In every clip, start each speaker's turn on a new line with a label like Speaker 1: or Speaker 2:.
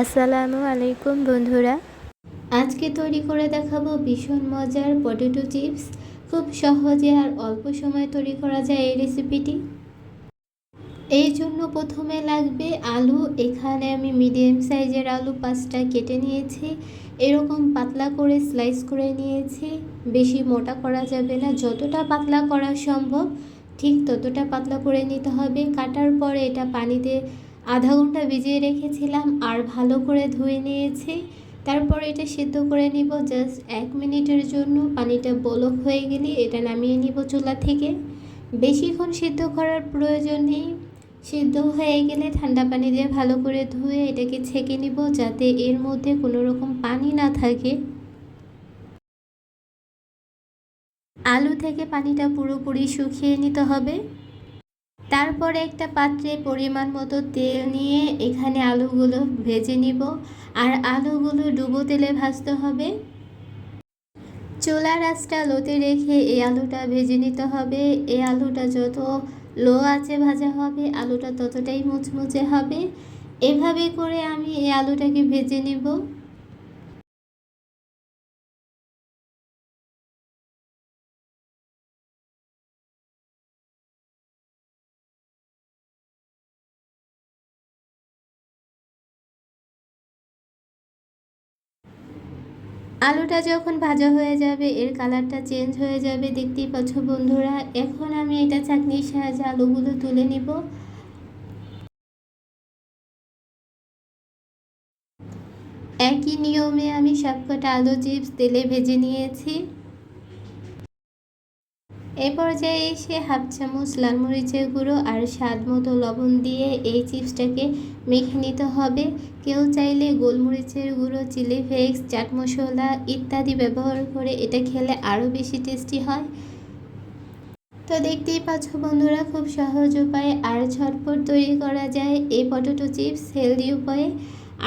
Speaker 1: আসসালামু আলাইকুম বন্ধুরা। আজকে তৈরি করে দেখাবো ভীষণ মজার পটেটো চিপস। খুব সহজে আর অল্প সময়ে তৈরি করা যায় এই রেসিপিটি। এই জন্য প্রথমে লাগবে আলু। এখানে আমি মিডিয়াম সাইজের আলু পাঁচটা কেটে নিয়েছি। এরকম পাতলা করে স্লাইস করে নিয়েছি। বেশি মোটা করা যাবে না। যতটা পাতলা করা সম্ভব, ঠিক ততটা পাতলা করে নিতে হবে। কাটার পরে এটা পানিতে আধা ঘণ্টা ভিজিয়ে রেখেছিলাম, আর ভালো করে ধুয়ে নিয়েছি। তারপর এটা সিদ্ধ করে নিব জাস্ট এক মিনিটের জন্য। পানিটা বলক হয়ে গেলে এটা নামিয়ে নিব চুলা থেকে। বেশিক্ষণ সিদ্ধ করার প্রয়োজন নেই। সিদ্ধ হয়ে গেলে ঠান্ডা পানি দিয়ে ভালো করে ধুয়ে এটাকে ছেঁকে নিব, যাতে এর মধ্যে কোনো রকম পানি না থাকে। আলু থেকে পানিটা পুরোপুরি শুকিয়ে নিতে হবে। তারপরে একটা পাত্রে পরিমাণ মতো তেল নিয়ে এখানে আলুগুলো ভেজে নিব। আর আলুগুলো ডুবো তেলে ভাজতে হবে। চুলা রাসটা লোতে রেখে এই আলুটা ভেজে নিতে হবে। এই আলুটা যত লো আছে ভাজা হবে, আলুটা ততটাই মুচমুচে হবে। এভাবে করে আমি এই আলুটাকে ভেজে নেব। আলুটা যখন ভাজা হয়ে যাবে, এর কালারটা চেঞ্জ হয়ে যাবে, দেখতেই পাচ্ছ বন্ধুরা। এখন আমি এটা চাটনির সাহায্যে আলুগুলো তুলে নিব। একই নিয়মে আমি সবকটা আলু চিপস তেলে ভেজে নিয়েছি। এই পর্যায়ে এসে হাফ চামচ লাল মরিচের গুঁড়ো আর স্বাদ মতো লবণ দিয়ে এই চিপসটাকে মেখে নিতে হবে। কেউ চাইলে গোলমরিচের গুঁড়ো, চিলি ফ্লেক্স, চাট মশলা ইত্যাদি ব্যবহার করে এটা খেলে আরও বেশি টেস্টি হয়। তো দেখতেই পাচ্ছ বন্ধুরা, খুব সহজ উপায়ে আর ঝটপট তৈরি করা যায় এই পটেটো চিপস হেলদি উপায়ে।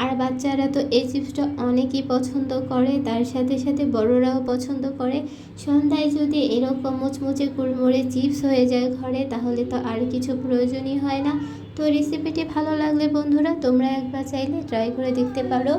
Speaker 1: আর বাচ্চারা তো এই চিপসটা অনেকই পছন্দ করে, তার সাথে সাথে বড়রাও পছন্দ করে। সন্ধ্যায় যদি এরকম মুচমুচে কুড়মুড়ে চিপস হয়ে যায় ঘরে, তাহলে তো আর কিছু প্রয়োজনই হয় না। তো রেসিপিটি ভালো লাগলে বন্ধুরা, তোমরা একবার চাইলে ট্রাই করে দেখতে পারো।